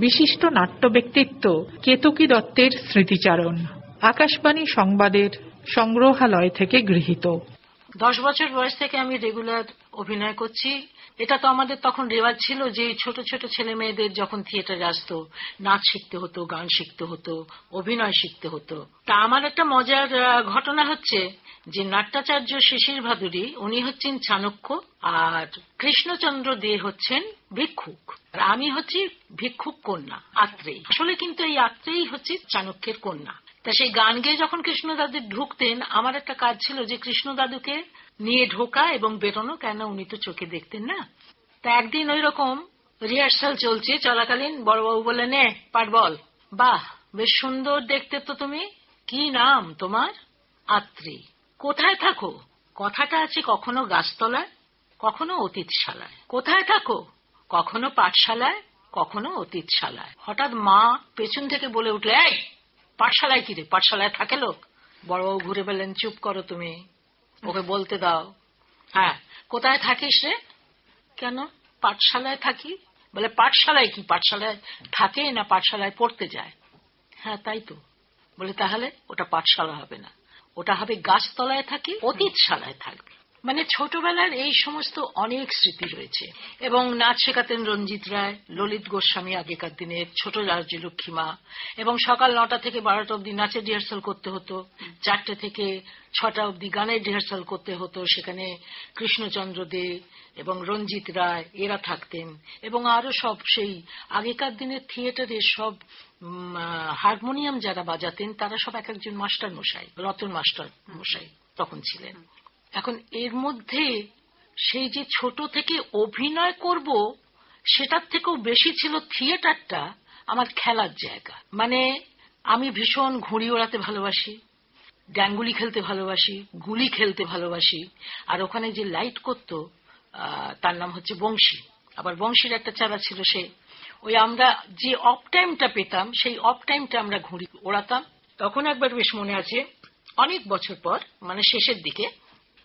বিশিষ্ট নাট্য ব্যক্তিত্ব কেতকী দত্তের স্মৃতিচারণ। আকাশবাণী সংবাদের সংগ্রহালয় থেকে গৃহীত। দশ বছর বয়স থেকে আমি রেগুলার অভিনয় করছি। এটা তো আমাদের তখন রেওয়াজ ছিল যে ছোট ছোট ছেলে মেয়েদের যখন থিয়েটারে আসতো, নাচ শিখতে হতো, গান শিখতে হতো, অভিনয় শিখতে হতো। তা আমার একটা মজার ঘটনা হচ্ছে যে নাট্যাচার্য শিশির ভাদুরী, উনি হচ্ছেন চাণক্য আর কৃষ্ণচন্দ্র দে হচ্ছেন ভিক্ষুক। আর আমি হচ্ছি ভিক্ষুক কন্যা আত্রেই আসলে কিন্তু এই আত্রেই হচ্ছে চাণক্যের কন্যা। তা সেই গান গেয়ে যখন কৃষ্ণ দাদু ঢুকতেন, আমার একটা কাজ ছিল যে কৃষ্ণ দাদুকে নিয়ে ঢোকা এবং বেরোনো, কেন উনি তো চোখে দেখতেন না? তা একদিন ওই রকম রিহার্সাল চলছে, চলাকালীন বড়বাবু বলে নে পাট বল। বাহ, বেশ সুন্দর দেখতে তো তুমি। কি নাম তোমার? আত্রি। কোথায় থাকো? কথাটা আছে কখনো গাছতলায়? কখনো অতীতশালায়। কোথায় থাকো? কখনো পাঠশালায়? কখনো অতীতশালায়। হঠাৎ মা পেছন থেকে বলে উঠলে, এই, পাঠশালায় কি রে? পাঠশালায় থাকে লোক? বড়বাবু ঘুরে বললেন, চুপ করো তুমি। ওকে বলতে দাও। হ্যাঁ কোথায় থাকিস রে? কেন? পাঠশালায় থাকি? বলে পাঠশালায় কি? পাঠশালায় থাকে না পাঠশালায় পড়তে যায়। হ্যাঁ তাই তো। বলে তাহলে ওটা পাঠশালা হবে না। ওটা হবে গাছতলায় থাকি অতীতশালায় থাকবে মানে ছোটবেলার এই সমস্ত অনেক স্মৃতি রয়েছে। এবং নাচ শেখাতেন রঞ্জিত রায়, ললিত গোস্বামী আগেকার দিনের ছোট রাজ্য লক্ষ্মীমা এবং সকাল নটা থেকে বারোটা অব্দি নাচের রিহার্সাল করতে হতো, চারটে থেকে ছটা অব্দি গানের রিহার্সাল করতে হতো, সেখানে কৃষ্ণচন্দ্র দে এবং রঞ্জিত রায় এরা থাকতেন। এবং আরও সব সেই আগেকার দিনের থিয়েটারে সব হারমোনিয়াম যারা বাজাতেন, তারা সব এক একজন মাস্টার মশাই রতন মাস্টার মশাই তখন ছিলেন। এখন এর মধ্যে সেই যে ছোট থেকে অভিনয় করব, সেটার থেকেও বেশি ছিল থিয়েটারটা আমার খেলার জায়গা। মানে আমি ভীষণ ঘুড়ি ওড়াতে ভালোবাসি ড্যাঙ্গুলি খেলতে ভালোবাসি, গুলি খেলতে ভালোবাসি, আর ওখানে যে লাইট করত তার নাম হচ্ছে বংশী। আবার বংশীর একটা চারা ছিল সে। ওই আমরা যে অফ টাইমটা পেতাম, সেই অফ টাইমটা আমরা ঘুড়ি ওড়াতাম। তখন একবার বেশ মনে আছে, অনেক বছর পর মানে শেষের দিকে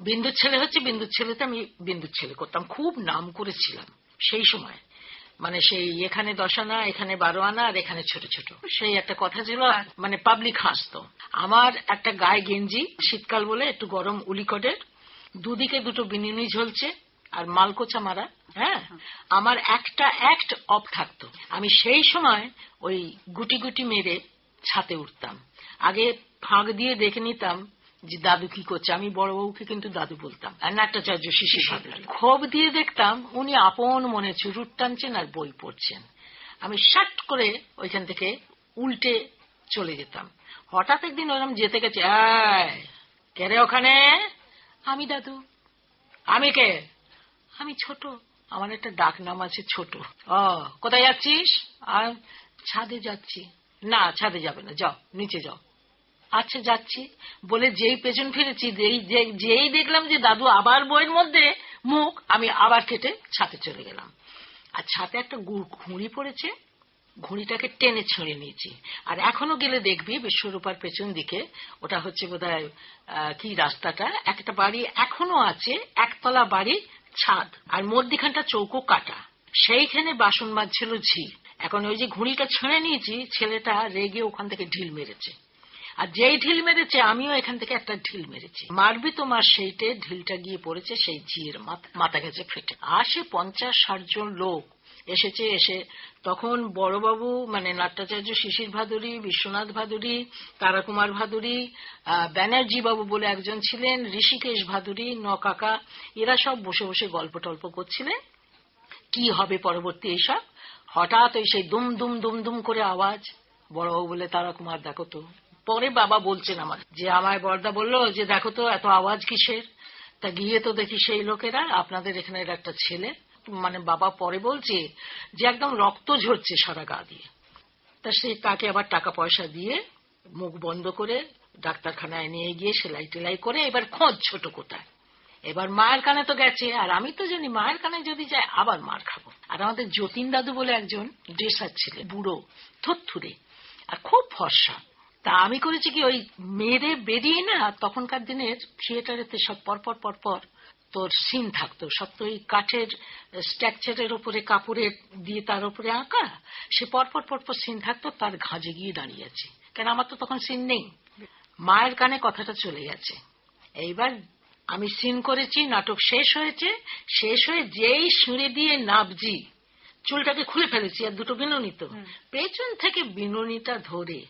বিন্দুর ছেলে হচ্ছে বিন্দুর ছেলেতে আমি বিন্দুর ছেলে করতাম। খুব নাম করেছিলাম সেই সময়। মানে সেই এখানে দশ আনা এখানে বারো আনা আর এখানে ছোট ছোট। সেই একটা কথা ছিল মানে পাবলিক হাসত। আমার একটা গায়ে গেঞ্জি শীতকাল বলে একটু গরম উলিকটের। দুদিকে দুটো বিনিনি ঝলছে আর মালকোচা মারা হ্যাঁ? আমার একটা অ্যাক্ট অফ থাকতো। আমি সেই সময় ওই গুটি গুটি মেরে ছাতে উঠতাম। আগে ফাঁক দিয়ে দেখে নিতাম যে দাদু কি করছে? আমি বড় বউকে কিন্তু দাদু বলতাম। আর নাট্যাচার্য শিশির ক্ষোভ দিয়ে দেখতাম উনি আপন মনে চুরুট টানছেন আর বই পড়ছেন। আমি শাট করে ওইখান থেকে উল্টে চলে যেতাম। হঠাৎ একদিন ওরম যেতে গেছে কে রে ওখানে? আমি দাদু। আমি কে? আমি ছোট। আমার একটা ডাক নাম আছে ছোট। ও কোথায় যাচ্ছিস? আর ছাদে যাচ্ছি। না ছাদে যাবে না। যাও নিচে যাও। আচ্ছা যাচ্ছি, বলে যেই পেছন ফিরেছি, যেই দেখলাম যে দাদু আবার বইয়ের মধ্যে মুখ, আমি আবার কেটে ছাতে চলে গেলাম। আর ছাতে একটা ঘুড়ি পড়েছে, ঘুড়িটাকে টেনে ছড়ে নিয়েছি। আর এখনও গেলে দেখবি বিশ্বরূপার পেছন দিকে, ওটা হচ্ছে বোধ কি রাস্তাটা? একটা বাড়ি এখনও আছে, একতলা বাড়ি ছাদ, আর মধ্যিখানটা চৌকো কাটা। সেইখানে বাসন মাজছিল ঝি এখন ওই যে ঘুড়িটা ছড়ে নিয়েছি, ছেলেটা রেগে ওখান থেকে ঢিল মেরেছে। আর যেই ঢিল মেরেছে, আমিও এখান থেকে একটা ঢিল মেরেছি। মারবি তোমার সেইটে, ঢিলটা গিয়ে পড়েছে সেই ঝিয়ের মাথা গেছে ফেটে। আসে পঞ্চাশ ষাট জন লোক এসেছে, এসে তখন বড়বাবু মানে নাট্যাচার্য শিশির ভাদুরী, বিশ্বনাথ ভাদুরী, তারাকুমার ভাদুরী ব্যানার্জি বাবু বলে একজন ছিলেন, ঋষিকেশ ভাদুরী, নকাকা, এরা সব বসে বসে গল্প টল্প করছিলেন। কি হবে পরবর্তী এইসব? হঠাৎ ওই সেই দুম দুম দুম দুম করে আওয়াজ। বড়বাবু বলে, তারাকুমার, দেখো তো। পরে বাবা বলছেন আমার যে আমায় বর্দা বলল যে, দেখো তো, এত আওয়াজ কিসের? তা গিয়ে তো দেখি সেই লোকেরা, আপনাদের এখানের একটা ছেলে। মানে বাবা পরে বলছে যে, একদম রক্ত ঝরছে সারা গা দিয়ে। তা সে তাকে আবার টাকা পয়সা দিয়ে মুখ বন্ধ করে ডাক্তারখানায় নিয়ে গিয়ে সেলাই টেলাই করে এবার খোঁজ ছোট কোথায়। এবার মায়ের কানে তো গেছে, আর আমি তো জানি মায়ের কানে যদি যায় আবার মার খাব। আর আমাদের যতীন দাদু বলে একজন ড্রেসার ছিলেন, বুড়ো থুরে আর খুব ফর্সা। তা আমি করেছি কি ওই মেরে বেরিয়ে না তখনকার দিনের থিয়েটারেতে সব পরপর পরপর তোর সিন থাকতো। সব তো ওই কাঠের স্ট্রাকচারের উপরে কাপড়ের দিয়ে তার উপরে আঁকা সে পরপর পরপর সিন থাকতো তার ঘাজে গিয়ে দাঁড়িয়ে আছে। কেন আমার তো তখন সিন নেই। মায়ের কানে কথাটা চলে গেছে। এইবার আমি সিন করেছি নাটক শেষ হয়েছে শেষ হয়ে যেই সুরে দিয়ে নাবজি চুলটাকে খুলে ফেলেছি আর দুটো বিনুনি তো। পেছন থেকে বিনুনিটা ধরে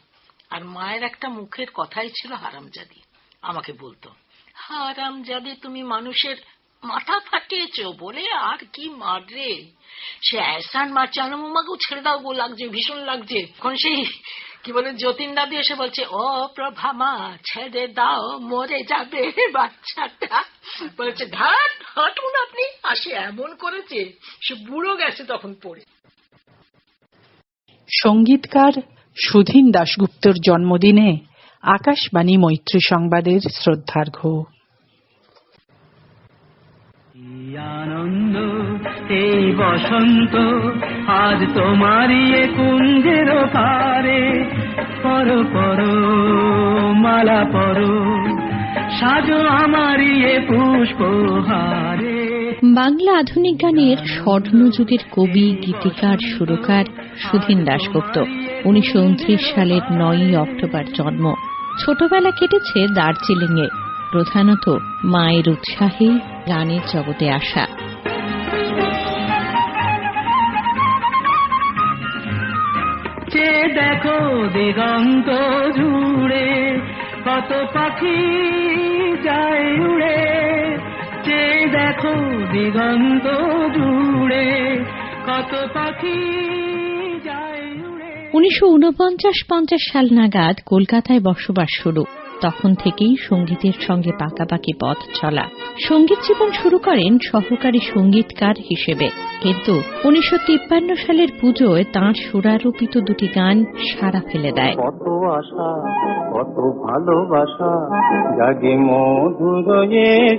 আর মায়ের একটা মুখের কথাই ছিল হারামজাদি। আমাকে বলতো, হারামজাদি, তুমি মানুষের মাথা ফাটিয়েছো বলে? আর কি মাররে সে এসান মারছে আনমুমাকেও ছেড়ে দাও গো, লাগছে, ভীষণ লাগছে। এখন সেই, কি বলে, যতীন দাদি এসে বলছে, ও প্রভা মা, ছেড়ে দাও, মরে যাবে বাচ্চাটা। বলেছে ঘাট হাঁটুন আপনি। আর সে এমন করেছে, সে বুড়ো গেছে তখন পড়ে। সঙ্গীতকার সুধীন দাশগুপ্তর জন্মদিনে আকাশবাণী মৈত্রী সংবাদের শ্রদ্ধার্ঘ। আনন্দ এই বসন্ত, আজ তোমারই কুঞ্জের পারে পর পর, মালা পর, সাজো আমারই পুষ্পহারে। বাংলা আধুনিক গানের স্বর্ণযুগের কবি, গীতিকার, সুরকার সুধীন দাশগুপ্ত। উনিশশো উনত্রিশ সালের নয়ই অক্টোবর জন্ম। ছোটবেলা কেটেছে দার্জিলিংয়ে। প্রধানত মায়ের উৎসাহে গানের জগতে আসা। দেখো দিগন্ত জুড়ে কত পাখি যায় উড়ে। চে দেখো দিগন্ত জুড়ে কত পাখি উনিশশো পঞ্চাশ সাল নাগাদ কলকাতায় বসবাস শুরু। তখন থেকেই সঙ্গীতের সঙ্গে পাকাপাকি পথ চলা। সংগীত জীবন শুরু করেন সহকারী সঙ্গীতকার হিসেবে। কিন্তু উনিশশো তিপ্পান্ন সালের পুজোয় তাঁর সুরারোপিত দুটি গান সাড়া ফেলে দেয়। কত আশা, কত ভালোবাসা, জাগে মধুর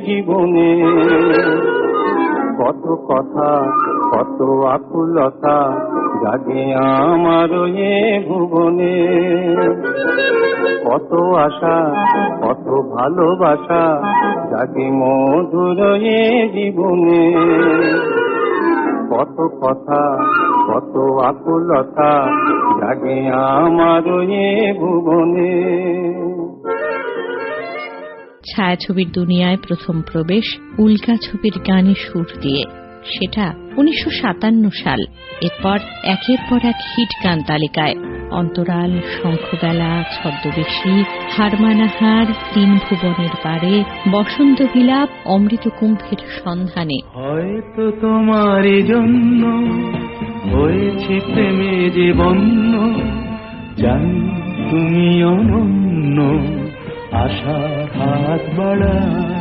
জীবনে। কত কথা, কত আকুলতা জাগে আমার এ ভুবনে। কত আশা, কত ভালোবাসা জাগে মধুর এ জীবনে। কত কথা, কত আকুলতা জাগে আমার এ ভুবনে। ছায়াছবির দুনিয়ায় প্রথম প্রবেশ উল্কা ছবির গানে সুর দিয়ে। সেটা উনিশশো সাতান্ন সাল। এরপর একের পর এক হিট গান তালিকায়। অন্তরাল, শঙ্খবেলা, ছদ্মবেশী, হারমানাহার তিন ভুবনের পারে বসন্ত বিলাপ অমৃত কুম্ভের সন্ধানে। হয়তো তোমার জন্য হয়েছে প্রেমে যে বন্য জানি তুমি অনন্য, আশার হাত বাড়ায়।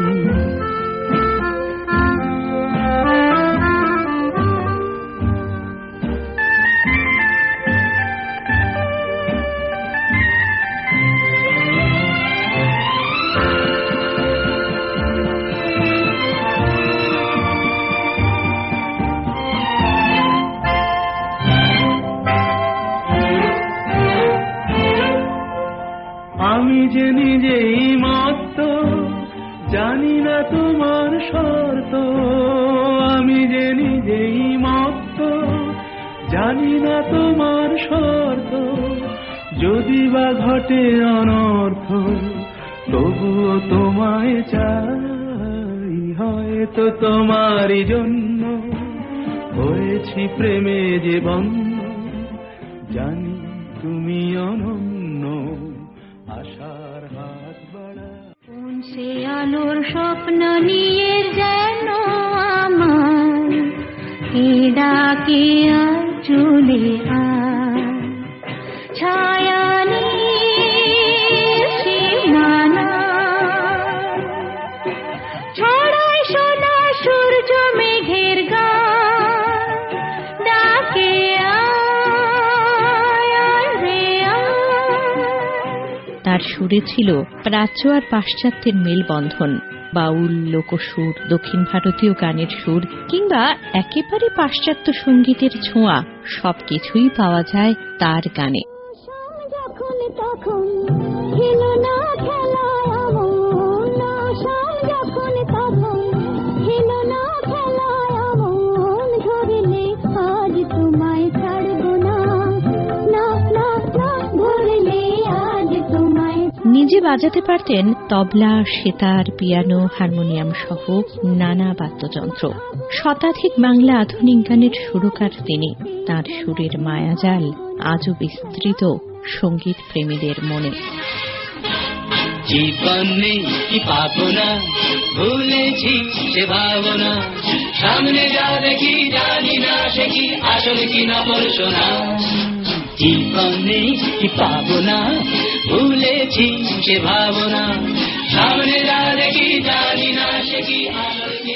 শর্ত, আমি যে নিজেই মত্ত, জানি না তোমার শর্ত, যদি বা ঘটে অনর্থ, তবুও তোমায় চাই, হয়তো তোমারই জন্য হয়েছি প্রেমে যে বন্য জানি তুমি অনন্য, আশার হাত বাড়া সে আলোর স্বপ্ন নিয়ে যেন আমার ডাকে আর চলে আয়। সুরে ছিল প্রাচ্য আর পাশ্চাত্যের মেলবন্ধন। বাউল, লোকসুর, দক্ষিণ ভারতীয় গানের সুর কিংবা একেবারে পাশ্চাত্য সঙ্গীতের ছোঁয়া সবকিছুই পাওয়া যায় তার গানে। তখন বাজাতে পারতেন তবলা, সেতার, পিয়ানো, হারমোনিয়াম সহ নানা বাদ্যযন্ত্র। শতাধিক বাংলা আধুনিক গানের সুরকার তিনি। তার সুরের মায়াজাল আজও বিস্তৃত সংগীত প্রেমীদের মনে। জীবনে কি না, ভুলেছি সে ভাবনা। সামনে যা দেখি জানি না সে কি, আসলে কি না পড়শোনা জীবনে কি পাবো না? ভুলেছি সে ভাবনা। সামনে দাঁড়ে কি জানি না, সে কি আলো কি